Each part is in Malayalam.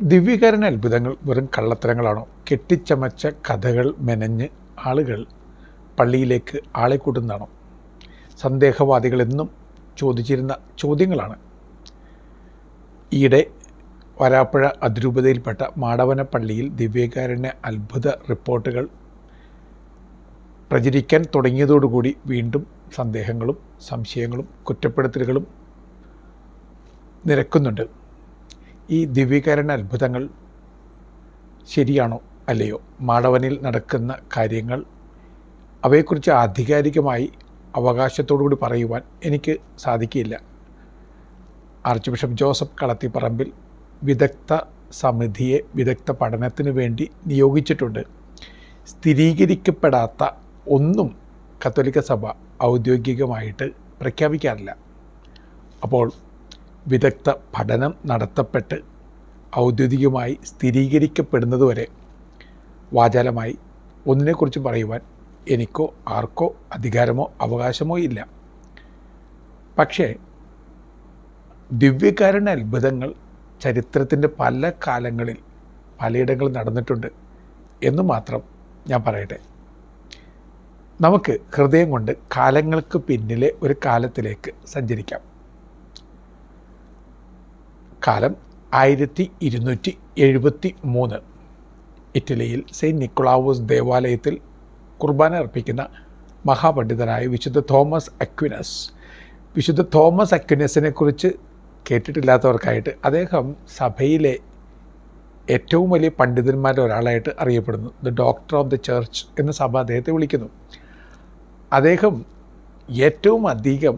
ദിവ്യകാരൻ അത്ഭുതങ്ങൾ വെറും കള്ളത്തരങ്ങളാണോ? കെട്ടിച്ചമച്ച കഥകൾ മെനഞ്ഞ് ആളുകൾ പള്ളിയിലേക്ക് ആളെ കൂട്ടുന്നതാണോ? സന്ദേഹവാദികൾ എന്നും ചോദിച്ചിരുന്ന ചോദ്യങ്ങളാണ്. ഈയിടെ വരാപ്പുഴ അതിരൂപതയിൽപ്പെട്ട മാടവന പള്ളിയിൽ ദിവ്യകാരന്റെ അത്ഭുത റിപ്പോർട്ടുകൾ പ്രചരിക്കാൻ തുടങ്ങിയതോടുകൂടി വീണ്ടും സന്ദേഹങ്ങളും സംശയങ്ങളും കുറ്റപ്പെടുത്തലുകളും നിരക്കുന്നുണ്ട്. ഈ ദിവ്യകരണ അത്ഭുതങ്ങൾ ശരിയാണോ അല്ലയോ? മാടവനിൽ നടക്കുന്ന കാര്യങ്ങൾ അവയെക്കുറിച്ച് ആധികാരികമായി അവകാശത്തോടുകൂടി പറയുവാൻ എനിക്ക് സാധിക്കില്ല. ആർച്ച് ബിഷപ്പ് ജോസഫ് കളത്തിപ്പറമ്പിൽ വിദഗ്ധ സമിതിയെ വിദഗ്ധ പഠനത്തിന് വേണ്ടി നിയോഗിച്ചിട്ടുണ്ട്. സ്ഥിരീകരിക്കപ്പെടാത്ത ഒന്നും കത്തോലിക്ക സഭ ഔദ്യോഗികമായിട്ട് പ്രഖ്യാപിക്കാറില്ല. അപ്പോൾ വിദഗ്ധ പഠനം നടത്തപ്പെട്ട് ഔദ്യോഗികമായി സ്ഥിരീകരിക്കപ്പെടുന്നതുവരെ വാചാലമായി ഒന്നിനെക്കുറിച്ച് പറയുവാൻ എനിക്കോ ആർക്കോ അധികാരമോ അവകാശമോ ഇല്ല. പക്ഷേ ദിവ്യകാരുണ്യ അത്ഭുതങ്ങൾ ചരിത്രത്തിന്റെ പല കാലങ്ങളിൽ പലയിടങ്ങളിൽ നടന്നിട്ടുണ്ട് എന്ന് മാത്രം ഞാൻ പറയട്ടെ. നമുക്ക് ഹൃദയം കൊണ്ട് കാലങ്ങൾക്ക് പിന്നിലെ ഒരു കാലത്തിലേക്ക് സഞ്ചരിക്കാം. കാലം ആയിരത്തി ഇരുന്നൂറ്റി എഴുപത്തി മൂന്ന്. ഇറ്റലിയിൽ സെയിന്റ് നിക്കുളാവോസ് ദേവാലയത്തിൽ കുർബാന അർപ്പിക്കുന്ന മഹാപണ്ഡിതനായ വിശുദ്ധ തോമസ് അക്വിനസ്. വിശുദ്ധ തോമസ് അക്വിനസിനെ കുറിച്ച് കേട്ടിട്ടില്ലാത്തവർക്കായിട്ട് അദ്ദേഹം സഭയിലെ ഏറ്റവും വലിയ പണ്ഡിതന്മാരുടെ ഒരാളായിട്ട് അറിയപ്പെടുന്നു. The doctor of the church എന്ന സഭ അദ്ദേഹത്തെ വിളിക്കുന്നു. അദ്ദേഹം ഏറ്റവും അധികം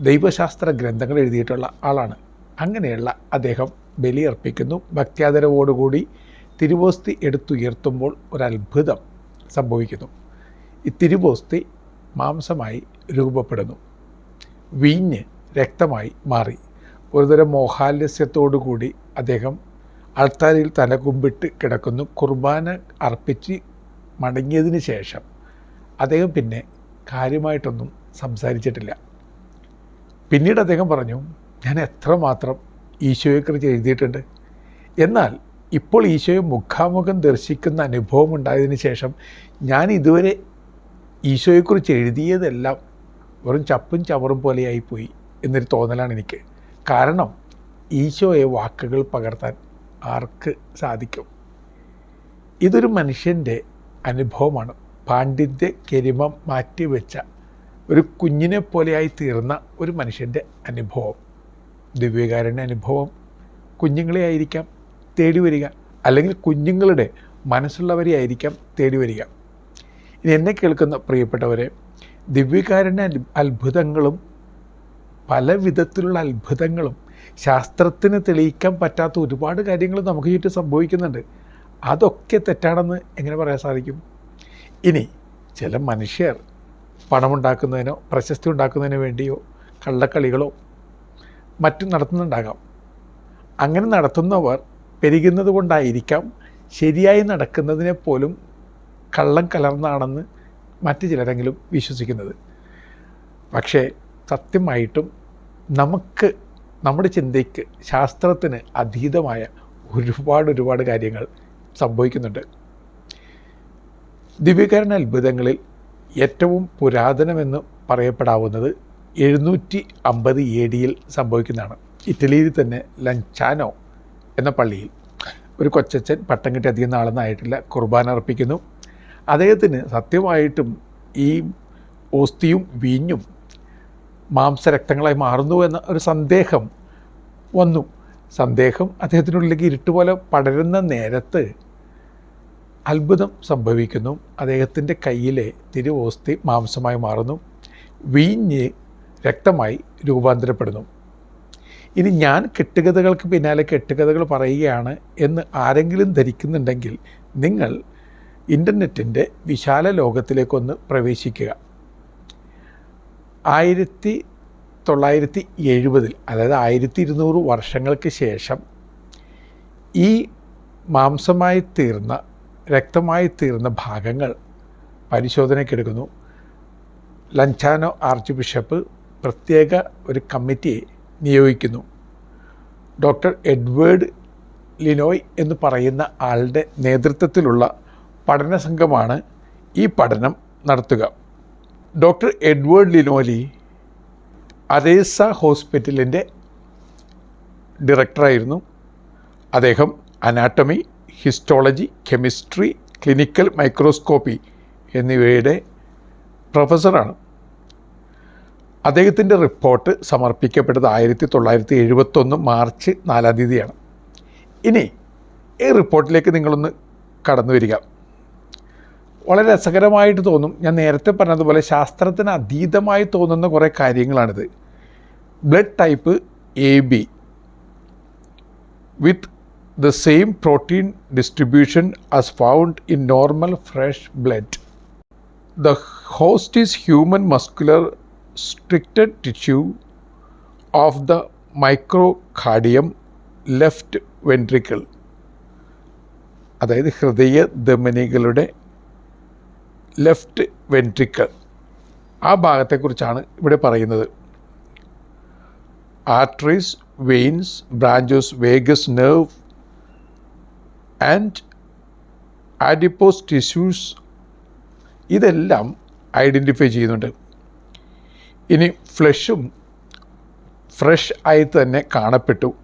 ദൈവശാസ്ത്ര ഗ്രന്ഥങ്ങൾ എഴുതിയിട്ടുള്ള ആളാണ്. അങ്ങനെയുള്ള അദ്ദേഹം ബലിയർപ്പിക്കുന്നു. ഭക്ത്യാദരവോടുകൂടി തിരുവോസ്തി എടുത്തുയർത്തുമ്പോൾ ഒരത്ഭുതം സംഭവിക്കുന്നു. ഈ തിരുവോസ്തി മാംസമായി രൂപപ്പെടുന്നു. വീഞ്ഞ് രക്തമായി മാറി. ഒരുതരം മോഹാലസ്യത്തോടുകൂടി അദ്ദേഹം അൾത്താരിൽ തലകുമ്പിട്ട് കിടക്കുന്നു. കുർബാന അർപ്പിച്ച് മടങ്ങിയതിന് ശേഷം അദ്ദേഹം പിന്നെ കാര്യമായിട്ടൊന്നും സംസാരിച്ചിട്ടില്ല. പിന്നീട് അദ്ദേഹം പറഞ്ഞു ഞാൻ എത്രമാത്രം ഈശോയെക്കുറിച്ച് എഴുതിയിട്ടുണ്ട്. എന്നാൽ ഇപ്പോൾ ഈശോയെ മുഖാമുഖം ദർശിക്കുന്ന അനുഭവം ഉണ്ടായതിന് ശേഷം ഞാൻ ഇതുവരെ ഈശോയെക്കുറിച്ച് എഴുതിയതെല്ലാം വെറും ചപ്പും ചവറും പോലെയായിപ്പോയി എന്നൊരു തോന്നലാണ് എനിക്ക്. കാരണം ഈശോയെ വാക്കുകൾ പകർത്താൻ ആർക്ക് സാധിക്കും? ഇതൊരു മനുഷ്യന്റെ അനുഭവമാണ്. പാണ്ഡിത്യ കരിമം മാറ്റിവെച്ച ഒരു കുഞ്ഞിനെ പോലെയായി തീർന്ന ഒരു മനുഷ്യന്റെ അനുഭവം. ദിവ്യകാരന്റെ അനുഭവം കുഞ്ഞുങ്ങളെ ആയിരിക്കാം തേടി വരിക. അല്ലെങ്കിൽ കുഞ്ഞുങ്ങളുടെ മനസ്സുള്ളവരെ ആയിരിക്കാം തേടി വരിക. ഇനി എന്നെ കേൾക്കുന്ന പ്രിയപ്പെട്ടവരെ ദിവ്യകാരന്റെ അത്ഭുതങ്ങളും പല വിധത്തിലുള്ള അത്ഭുതങ്ങളും ശാസ്ത്രത്തിന് തെളിയിക്കാൻ പറ്റാത്ത ഒരുപാട് കാര്യങ്ങൾ നമുക്ക് ചുറ്റും സംഭവിക്കുന്നുണ്ട്. അതൊക്കെ തെറ്റാണെന്ന് എങ്ങനെ പറയാൻ സാധിക്കും? ഇനി ചില മനുഷ്യർ പണമുണ്ടാക്കുന്നതിനോ പ്രശസ്തി ഉണ്ടാക്കുന്നതിനോ വേണ്ടിയോ കള്ളക്കളികളോ മറ്റും നടത്തുന്നുണ്ടാകാം. അങ്ങനെ നടത്തുന്നവർ പെരുകുന്നത് കൊണ്ടായിരിക്കാം ശരിയായി നടക്കുന്നതിനെ പോലും കള്ളം കലർന്നാണെന്ന് മറ്റു ചിലരെങ്കിലും വിശ്വസിക്കുന്നത്. പക്ഷേ സത്യമായിട്ടും നമുക്ക് നമ്മുടെ ചിന്തയ്ക്ക് ശാസ്ത്രത്തിന് അതീതമായ ഒരുപാട് ഒരുപാട് കാര്യങ്ങൾ സംഭവിക്കുന്നുണ്ട്. ദിവ്യകരണ അത്ഭുതങ്ങളിൽ ഏറ്റവും പുരാതനമെന്ന് പറയപ്പെടാവുന്നത് എഴുന്നൂറ്റി അമ്പത് എ ഡിയിൽ സംഭവിക്കുന്നതാണ്. ഇറ്റലിയിൽ തന്നെ ലഞ്ചാനോ എന്ന പള്ളിയിൽ ഒരു കൊച്ചച്ഛൻ പട്ടം കിട്ടി അധികം നാളൊന്നായിട്ടില്ല കുർബാന അർപ്പിക്കുന്നു. അദ്ദേഹത്തിന് സത്യമായിട്ടും ഈ ഓസ്തിയും വീഞ്ഞും മാംസരക്തങ്ങളായി മാറുന്നു എന്ന ഒരു സന്ദേഹം വന്നു. സന്ദേഹം അദ്ദേഹത്തിനുള്ളിലേക്ക് ഇരുട്ടുപോലെ പടരുന്ന നേരത്ത് അത്ഭുതം സംഭവിക്കുന്നു. അദ്ദേഹത്തിന്റെ കയ്യിലെ തിരുവോസ്തി മാംസമായി മാറുന്നു. വീഞ്ഞ് രക്തമായി രൂപാന്തരപ്പെടുന്നു. ഇനി ഞാൻ കെട്ടുകഥകൾക്ക് പിന്നാലെ കെട്ടുകഥകൾ പറയുകയാണ് എന്ന് ആരെങ്കിലും ധരിക്കുന്നുണ്ടെങ്കിൽ നിങ്ങൾ ഇന്റർനെറ്റിന്റെ വിശാല ലോകത്തിലേക്കൊന്ന് പ്രവേശിക്കുക. ആയിരത്തി തൊള്ളായിരത്തി എഴുപതിൽ അതായത് ആയിരത്തി ഇരുന്നൂറ് വർഷങ്ങൾക്ക് ശേഷം ഈ മാംസമായി തീർന്ന രക്തമായി തീർന്ന ഭാഗങ്ങൾ പരിശോധനയ്ക്കെടുക്കുന്നു ലഞ്ചാനോ ആർച്ച് ബിഷപ്പ് പ്രത്യേക ഒരു കമ്മിറ്റിയെ നിയോഗിക്കുന്നു. ഡോക്ടർ എഡ്വേർഡ് ലിനോയ് എന്ന് പറയുന്ന ആളുടെ നേതൃത്വത്തിലുള്ള പഠന സംഘമാണ് ഈ പഠനം നടത്തുക. ഡോക്ടർ എഡ്വേർഡ് ലിനോലി അരേസ ഹോസ്പിറ്റലിന്റെ ഡയറക്ടറായിരുന്നു. അദ്ദേഹം anatomy histology chemistry clinical microscopy എന്നിവയുടെ പ്രൊഫസറാണ്. അദ്ദേഹത്തിന്റെ റിപ്പോർട്ട് സമർപ്പിക്കപ്പെട്ടത് ആയിരത്തി തൊള്ളായിരത്തി എഴുപത്തൊന്ന് മാർച്ച് നാലാം തീയതിയാണ്. ഇനി ഈ റിപ്പോർട്ടിലേക്ക് നിങ്ങളൊന്ന് കടന്നു വരിക. വളരെ രസകരമായിട്ട് തോന്നും ഞാൻ നേരത്തെ പറഞ്ഞതുപോലെ ശാസ്ത്രത്തിന് അതീതമായി തോന്നുന്ന കുറേ കാര്യങ്ങളാണിത്. Blood type A B with the same protein distribution as found in normal fresh blood. The host is human muscular stricted tissue of the microcardium left ventricle. അതായത് ഹൃദയ ധമനികളുടെ ലെഫ്റ്റ് വെൻട്രിക്കിൾ ആ ഭാഗത്തെക്കുറിച്ചാണ് ഇവിടെ പറയുന്നത്. Arteries veins branches vagus nerve and adipose tissues ഇതെല്ലാം ഐഡന്റിഫൈ ചെയ്യുന്നുണ്ട്. ഇനി ഫ്ലഷും ഫ്രഷ് ആയി തന്നെ കാണപ്പെട്ടു.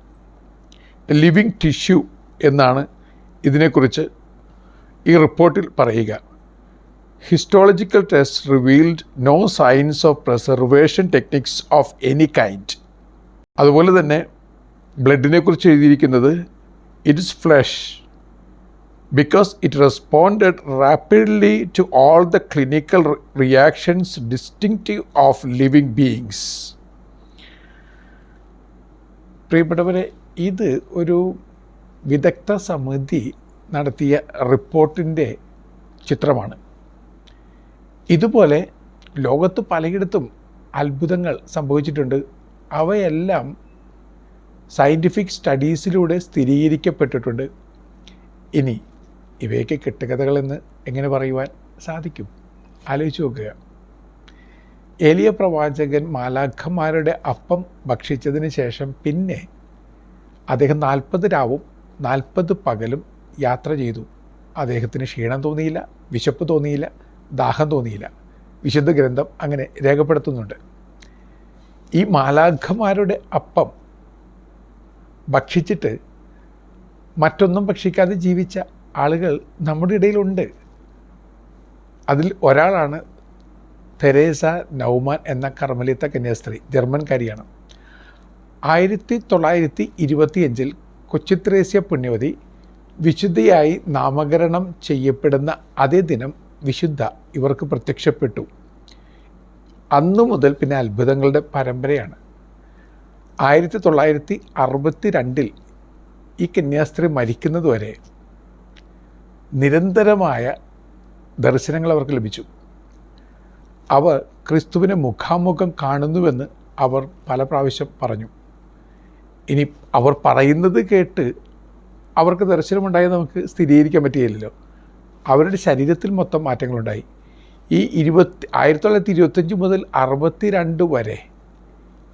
ലിവിങ് ടിഷ്യൂ എന്നാണ് ഇതിനെക്കുറിച്ച് ഈ റിപ്പോർട്ടിൽ പറയുക. Histological test revealed no signs of preservation techniques of any kind. അതുപോലെ തന്നെ ബ്ലഡിനെ കുറിച്ച് എഴുതിയിരിക്കുന്നത് it is flesh. Because it responded rapidly to all the clinical re- reactions distinctive of living beings. പ്രിയപ്പെട്ടവരെ ഇത് ഒരു വിദഗ്ധ സമിതി നടത്തിയ റിപ്പോർട്ടിന്റെ ചിത്രമാണ്. ഇതുപോലെ ലോകത്ത് പലയിടത്തും അത്ഭുതങ്ങൾ സംഭവിച്ചിട്ടുണ്ട്. അവയെല്ലാം സയന്റിഫിക് സ്റ്റഡീസിലൂടെ സ്ഥിരീകരിക്കപ്പെട്ടിട്ടുണ്ട്. ഇനി ഇവയൊക്കെ കെട്ടുകഥകളെന്ന് എങ്ങനെ പറയുവാൻ സാധിക്കും? ആലോചിച്ച് നോക്കുക. എലിയ പ്രവാചകൻ മാലാഖമാരുടെ അപ്പം ഭക്ഷിച്ചതിന് ശേഷം പിന്നെ അദ്ദേഹം നാൽപ്പത് രാവും നാൽപ്പത് പകലും യാത്ര ചെയ്തു. അദ്ദേഹത്തിന് ക്ഷീണം തോന്നിയില്ല വിശപ്പ് തോന്നിയില്ല ദാഹം തോന്നിയില്ല. വിശുദ്ധ ഗ്രന്ഥം അങ്ങനെ രേഖപ്പെടുത്തുന്നുണ്ട്. ഈ മാലാഖമാരുടെ അപ്പം ഭക്ഷിച്ചിട്ട് മറ്റൊന്നും ഭക്ഷിക്കാതെ ജീവിച്ച ആളുകൾ നമ്മുടെ ഇടയിലുണ്ട്. അതിൽ ഒരാളാണ് തെരേസ നൗമാൻ എന്ന കർമ്മലിത്ത കന്യാസ്ത്രീ ജർമ്മൻകാരിയാണ് ആയിരത്തി തൊള്ളായിരത്തി ഇരുപത്തിയഞ്ചിൽ കൊച്ചിത്രേസ്യ പുണ്യവതി വിശുദ്ധയായി നാമകരണം ചെയ്യപ്പെടുന്ന അതേ ദിനം വിശുദ്ധ ഇവർക്ക് പ്രത്യക്ഷപ്പെട്ടു. അന്നു മുതൽ പിന്നെ അത്ഭുതങ്ങളുടെ പരമ്പരയാണ്. ആയിരത്തി തൊള്ളായിരത്തി അറുപത്തി രണ്ടിൽ ഈ കന്യാസ്ത്രീ മരിക്കുന്നതുവരെ നിരന്തരമായ ദർശനങ്ങൾ അവർക്ക് ലഭിച്ചു. അവർ ക്രിസ്തുവിനെ മുഖാമുഖം കാണുന്നുവെന്ന് അവർ പല പ്രാവശ്യം പറഞ്ഞു. ഇനി അവർ പറയുന്നത് കേട്ട് അവർക്ക് ദർശനമുണ്ടായത് നമുക്ക് സ്ഥിരീകരിക്കാൻ പറ്റുകയില്ലല്ലോ. അവരുടെ ശരീരത്തിൽ മൊത്തം മാറ്റങ്ങളുണ്ടായി. ഈ ഇരുപത്തി ആയിരത്തി തൊള്ളായിരത്തി ഇരുപത്തഞ്ച് മുതൽ അറുപത്തി രണ്ട് വരെ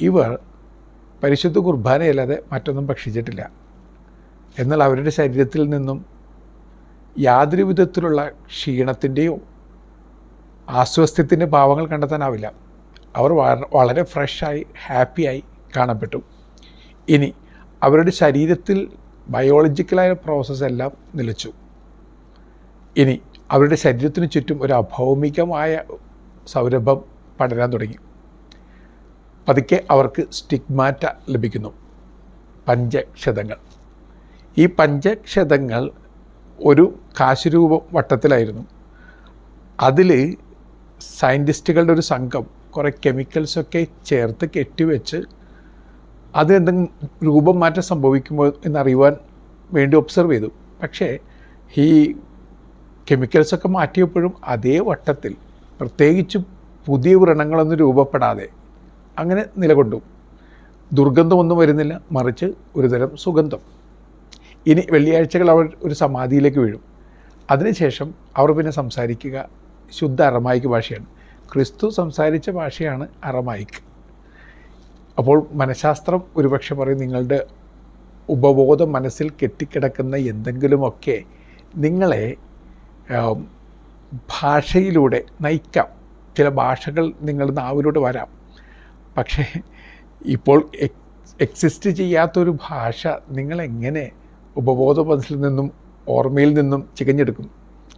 ഇവർ പരിശുദ്ധ കുർബാനയല്ലാതെ മറ്റൊന്നും ഭക്ഷിച്ചിട്ടില്ല. എന്നാൽ അവരുടെ ശരീരത്തിൽ നിന്നും യാതൊരു വിധത്തിലുള്ള ക്ഷീണത്തിന്റെയോ ആസ്വസ്ഥ്യത്തിന്റെ ഭാവങ്ങൾ കണ്ടെത്താനാവില്ല. അവർ വളരെ ഫ്രഷായി ഹാപ്പിയായി കാണപ്പെട്ടു. ഇനി അവരുടെ ശരീരത്തിൽ ബയോളജിക്കലായ പ്രോസസ്സ് എല്ലാം നിലച്ചു. ഇനി അവരുടെ ശരീരത്തിന് ചുറ്റും ഒരു അഭൗമികമായ സൗരഭം പടരാൻ തുടങ്ങി. പതുക്കെ അവർക്ക് സ്റ്റിഗ്മാറ്റ ലഭിക്കുന്നു. പഞ്ചക്ഷതങ്ങൾ. ഈ പഞ്ചക്ഷതങ്ങൾ ഒരു കാശുരൂപ വട്ടത്തിലായിരുന്നു. അതിൽ സയന്റിസ്റ്റുകളുടെ ഒരു സംഘം കുറേ കെമിക്കൽസൊക്കെ ചേർത്ത് കെട്ടിവെച്ച് അത് എന്തെങ്കിലും രൂപം മാറ്റം സംഭവിക്കുമ്പോൾ എന്നറിയുവാൻ വേണ്ടി ഒബ്സർവ് ചെയ്തു. പക്ഷേ ഈ കെമിക്കൽസൊക്കെ മാറ്റിയപ്പോഴും അതേ വട്ടത്തിൽ പ്രത്യേകിച്ച് പുതിയ വ്രണങ്ങളൊന്നും രൂപപ്പെടാതെ അങ്ങനെ നിലകൊണ്ടു. ദുർഗന്ധമൊന്നും വരുന്നില്ല മറിച്ച് ഒരുതരം സുഗന്ധം. ഇനി വെള്ളിയാഴ്ചകൾ അവർ ഒരു സമാധിയിലേക്ക് വീഴും. അതിനുശേഷം അവർ പിന്നെ സംസാരിക്കുക. ശുദ്ധ അറമായിക്ക് ഭാഷയാണ്. ക്രിസ്തു സംസാരിച്ച ഭാഷയാണ് അറമായിക്ക്. അപ്പോൾ മനഃശാസ്ത്രം ഒരുപക്ഷെ പറയും നിങ്ങളുടെ ഉപബോധ മനസ്സിൽ കെട്ടിക്കിടക്കുന്ന എന്തെങ്കിലുമൊക്കെ നിങ്ങളെ ഭാഷയിലൂടെ നയിക്കാം. ചില ഭാഷകൾ നിങ്ങളുടെ നാവിലൂടെ വരാം. പക്ഷേ ഇപ്പോൾ എക്സിസ്റ്റ് ചെയ്യാത്തൊരു ഭാഷ നിങ്ങളെങ്ങനെ ഉപബോധ മനസ്സിൽ നിന്നും ഓർമ്മയിൽ നിന്നും ചികഞ്ഞെടുക്കും.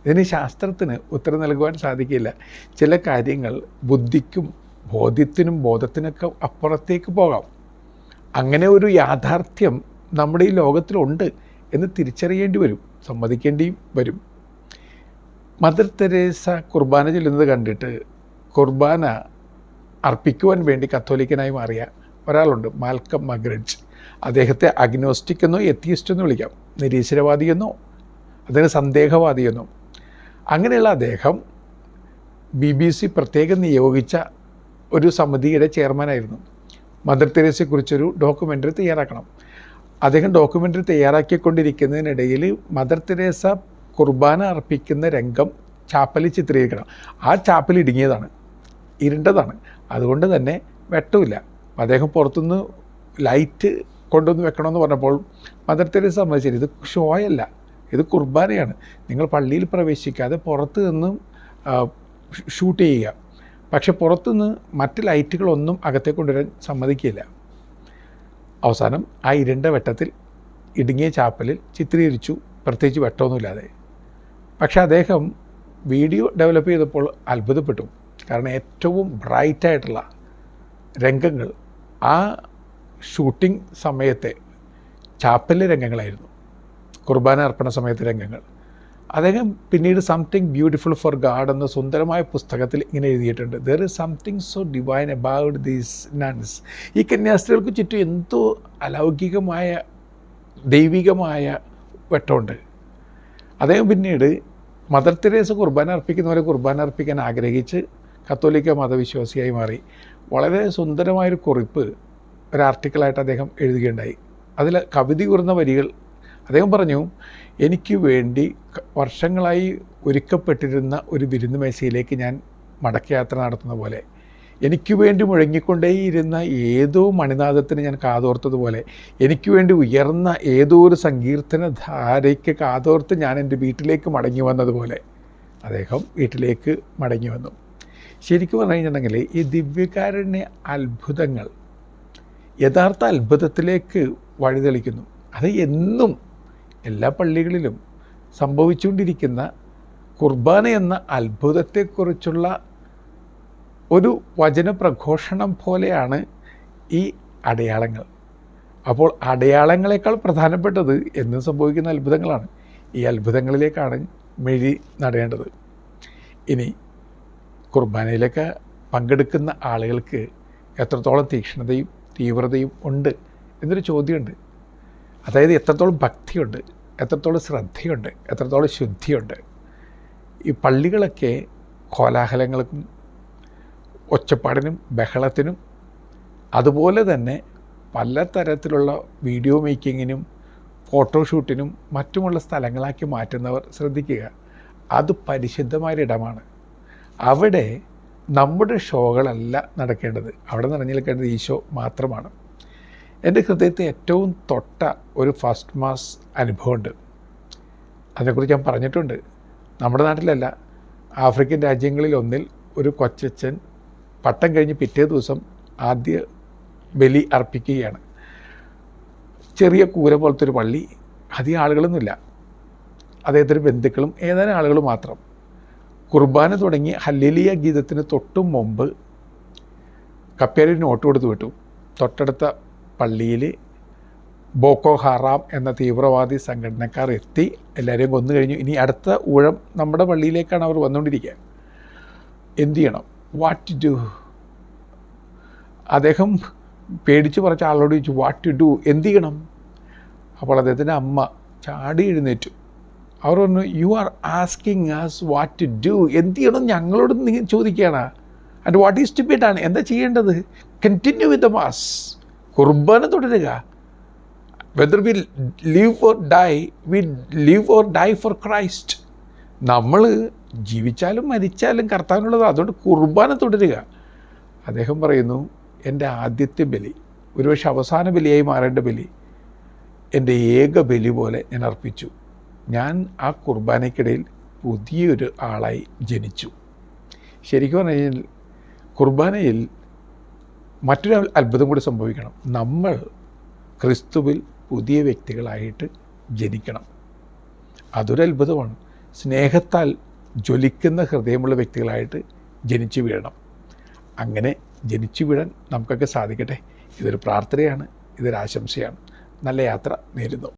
ഇതിന് ശാസ്ത്രത്തിന് ഉത്തരം നൽകുവാൻ സാധിക്കില്ല. ചില കാര്യങ്ങൾ ബുദ്ധിക്കും ബോധ്യത്തിനും ബോധത്തിനൊക്കെ അപ്പുറത്തേക്ക് പോകാം. അങ്ങനെ ഒരു യാഥാർത്ഥ്യം നമ്മുടെ ഈ ലോകത്തിലുണ്ട് എന്ന് തിരിച്ചറിയേണ്ടി വരും സമ്മതിക്കേണ്ടിയും വരും. മദർ തെരേസ കുർബാന ചൊല്ലുന്നത് കണ്ടിട്ട് കുർബാന അർപ്പിക്കുവാൻ വേണ്ടി കത്തോലിക്കനായി മാറിയ ഒരാളുണ്ട് മാൽക്കം മഗ്രഡ്ജ്. അദ്ദേഹത്തെ അഗ്നോസ്റ്റിക് എന്നോ എത്തിയിസ്റ്റ് എന്ന് വിളിക്കാം. നിരീശ്വരവാദി എന്നോ അദ്ദേഹം സന്ദേഹവാദിയെന്നോ അങ്ങനെയുള്ള അദ്ദേഹം ബി ബി സി പ്രത്യേകം നിയോഗിച്ച ഒരു സമിതിയുടെ ചെയർമാനായിരുന്നു മദർ തെരേസയെക്കുറിച്ചൊരു ഡോക്യുമെന്ററി തയ്യാറാക്കണം. അദ്ദേഹം ഡോക്യുമെന്ററി തയ്യാറാക്കിക്കൊണ്ടിരിക്കുന്നതിനിടയിൽ മദർ തെരേസ കുർബാന അർപ്പിക്കുന്ന രംഗം ചാപ്പലി ചിത്രീകരിക്കണം. ആ ചാപ്പലി ഇടുങ്ങിയതാണ് ഇരുണ്ടതാണ്. അതുകൊണ്ട് തന്നെ വെട്ടമില്ല. അദ്ദേഹം പുറത്തുനിന്ന് ലൈറ്റ് കൊണ്ടുവന്ന് വെക്കണമെന്ന് പറഞ്ഞപ്പോൾ മദർ തെരേസ സമ്മതിച്ചില്ല. ഇത് ഷോയല്ല. ഇത് കുർബാനയാണ്. നിങ്ങൾ പള്ളിയിൽ പ്രവേശിക്കാതെ പുറത്ത് നിന്നും ഷൂട്ട് ചെയ്യുക. പക്ഷെ പുറത്തുനിന്ന് മറ്റ് ലൈറ്റുകളൊന്നും അകത്തേക്ക് കൊണ്ടുവരാൻ സമ്മതിക്കില്ല. അവസാനം ആ ഇരുണ്ട വെട്ടത്തിൽ ഇടുങ്ങിയ ചാപ്പലിൽ ചിത്രീകരിച്ചു. പ്രത്യേകിച്ച് വെട്ടമൊന്നുമില്ലാതെ. പക്ഷേ അദ്ദേഹം വീഡിയോ ഡെവലപ്പ് ചെയ്തപ്പോൾ അത്ഭുതപ്പെട്ടു. കാരണം ഏറ്റവും ബ്രൈറ്റായിട്ടുള്ള രംഗങ്ങൾ ആ ഷൂട്ടിംഗ് സമയത്തെ ചാപ്പലിലെ രംഗങ്ങളായിരുന്നു. കുർബാന അർപ്പണ സമയത്തെ രംഗങ്ങൾ. അദ്ദേഹം പിന്നീട് സംതിങ് ബ്യൂട്ടിഫുൾ ഫോർ ഗാഡ് എന്ന സുന്ദരമായ പുസ്തകത്തിൽ ഇങ്ങനെ എഴുതിയിട്ടുണ്ട്. There is something so divine about these nuns ഈ കന്യാസ്ത്രീകൾക്ക് ചുറ്റും എന്തോ അലൗകികമായ ദൈവികമായ വെട്ടമുണ്ട്. അദ്ദേഹം പിന്നീട് മദർ തെരേസ കുർബാന അർപ്പിക്കുന്നവരെ കുർബാന അർപ്പിക്കാൻ ആഗ്രഹിച്ച് കത്തോലിക്ക മതവിശ്വാസിയായി മാറി. വളരെ സുന്ദരമായൊരു കുറിപ്പ് ഒരു ആർട്ടിക്കിളായിട്ട് അദ്ദേഹം എഴുതുകയുണ്ടായി. അതിൽ കവിത കുറുന്ന വരികൾ അദ്ദേഹം പറഞ്ഞു എനിക്ക് വേണ്ടി വർഷങ്ങളായി ഒരുക്കപ്പെട്ടിരുന്ന ഒരു വിരുന്ന് മേശയിലേക്ക് ഞാൻ മടക്കയാത്ര നടത്തുന്ന പോലെ എനിക്ക് വേണ്ടി മുഴങ്ങിക്കൊണ്ടേയിരുന്ന ഏതോ മണിനാഥത്തിന് ഞാൻ കാതോർത്തതുപോലെ എനിക്ക് വേണ്ടി ഉയർന്ന ഏതോ ഒരു സങ്കീർത്തന ധാരയ്ക്ക് കാതോർത്ത് ഞാൻ എന്റെ വീട്ടിലേക്ക് മടങ്ങി വന്നതുപോലെ അദ്ദേഹം വീട്ടിലേക്ക് മടങ്ങി വന്നു. ശരിക്കും പറഞ്ഞു കഴിഞ്ഞിട്ടുണ്ടെങ്കിൽ ഈ ദിവ്യകാരുണ്യ അത്ഭുതങ്ങൾ യഥാർത്ഥ അത്ഭുതത്തിലേക്ക് വഴിതെളിക്കുന്നു. അത് എന്നും എല്ലാ പള്ളികളിലും സംഭവിച്ചുകൊണ്ടിരിക്കുന്ന കുർബാന എന്ന അത്ഭുതത്തെക്കുറിച്ചുള്ള ഒരു വചനപ്രഘോഷണം പോലെയാണ് ഈ അടയാളങ്ങൾ. അപ്പോൾ അടയാളങ്ങളെക്കാൾ പ്രധാനപ്പെട്ടത് എന്നും സംഭവിക്കുന്ന അത്ഭുതങ്ങളാണ്. ഈ അത്ഭുതങ്ങളിലേക്കാണ് മെഴി നടേണ്ടത്. ഇനി കുർബാനയിലൊക്കെ പങ്കെടുക്കുന്ന ആളുകൾക്ക് എത്രത്തോളം തീക്ഷ്ണതയും തീവ്രതയും ഉണ്ട് എന്നൊരു ചോദ്യമുണ്ട്. അതായത് എത്രത്തോളം ഭക്തിയുണ്ട് എത്രത്തോളം ശ്രദ്ധയുണ്ട് എത്രത്തോളം ശുദ്ധിയുണ്ട്. ഈ പള്ളികളൊക്കെ കോലാഹലങ്ങൾക്കും ഒച്ചപ്പാടിനും ബഹളത്തിനും അതുപോലെ തന്നെ പലതരത്തിലുള്ള വീഡിയോ മേക്കിങ്ങിനും ഫോട്ടോഷൂട്ടിനും മറ്റുമുള്ള സ്ഥലങ്ങളാക്കി മാറ്റുന്നവർ ശ്രദ്ധിക്കുക. അത് പരിശുദ്ധമായൊരിടമാണ്. അവിടെ നമ്മുടെ ഷോകളല്ല നടക്കേണ്ടത്. അവിടെ നിറഞ്ഞു നിൽക്കേണ്ടത് ഈശോ മാത്രമാണ്. എന്റെ ഹൃദയത്തെ ഏറ്റവും തൊട്ട ഒരു ഫസ്റ്റ് മാസ് അനുഭവമുണ്ട്. അതിനെക്കുറിച്ച് ഞാൻ പറഞ്ഞിട്ടുണ്ട്. നമ്മുടെ നാട്ടിലല്ല ആഫ്രിക്കൻ രാജ്യങ്ങളിൽ ഒന്നിൽ ഒരു കൊച്ചച്ഛൻ പട്ടം കഴിഞ്ഞ് പിറ്റേ ദിവസം ആദ്യ ബലി അർപ്പിക്കുകയാണ്. ചെറിയ കൂര പോലത്തെ ഒരു പള്ളി. അധികം ആളുകളൊന്നുമില്ല. അദ്ദേഹത്തിന്റെ ബന്ധുക്കളും ഏതാനും ആളുകൾ മാത്രം. കുർബാന തുടങ്ങി ഹല്ലേലിയ ഗീതത്തിന് തൊട്ടു മുമ്പ് കപ്പേരി നോട്ട് കൊടുത്ത് വിട്ടു. തൊട്ടടുത്ത പള്ളിയിൽ ബോക്കോ ഹറാം എന്ന തീവ്രവാദി സംഘടനക്കാർ എത്തി. എല്ലാവരെയും കൊന്നു കഴിഞ്ഞു. ഇനി അടുത്ത ഊഴം നമ്മുടെ പള്ളിയിലേക്കാണ് അവർ വന്നുകൊണ്ടിരിക്കുക. എന്ത് ചെയ്യണം? വാട്ട് ഡു അദ്ദേഹം പേടിച്ച് പറഞ്ഞ ആളോട് ചോദിച്ചു വാട്ട് ടു ഡു എന്ത് ചെയ്യണം? അപ്പോൾ അദ്ദേഹത്തിന്റെ അമ്മ ചാടി എഴുന്നേറ്റു. അവർ പറഞ്ഞു you are asking us what to do എന്ത് ചെയ്യണം? ഞങ്ങളോട് നീ ചോദിക്കുകയാണ്. And what is to be done എന്താ ചെയ്യേണ്ടത്? കണ്ടിന്യൂ വിത്ത് ദ മാസ് കുർബാന തുടരുക. Whether we live or die we live or die for Christ നമ്മൾ ജീവിച്ചാലും മരിച്ചാലും കർത്താവിനുള്ളത് അതുകൊണ്ട് കുർബാന തുടരുക. അദ്ദേഹം പറയുന്നു എന്റെ ആദ്യത്തെ ബലി ഒരുപക്ഷെ അവസാന ബലിയായി മാറേണ്ട ബലി എന്റെ ഏക ബലി പോലെ ഞാൻ അർപ്പിച്ചു. ഞാൻ ആ കുർബാനയ്ക്കിടയിൽ പുതിയൊരു ആളായി ജനിച്ചു. ശരിക്കും പറഞ്ഞു കഴിഞ്ഞാൽ കുർബാനയിൽ മറ്റൊരു അത്ഭുതം കൂടി സംഭവിക്കണം. നമ്മൾ ക്രിസ്തുവിൽ പുതിയ വ്യക്തികളായിട്ട് ജനിക്കണം. അതൊരു അത്ഭുതമാണ്. സ്നേഹത്താൽ ജ്വലിക്കുന്ന ഹൃദയമുള്ള വ്യക്തികളായിട്ട് ജനിച്ചു വീഴണം. അങ്ങനെ ജനിച്ചു വീഴാൻ നമുക്കൊക്കെ സാധിക്കട്ടെ. ഇതൊരു പ്രാർത്ഥനയാണ് ഇതൊരു ആശംസയാണ്. നല്ല യാത്ര നേരുന്നു.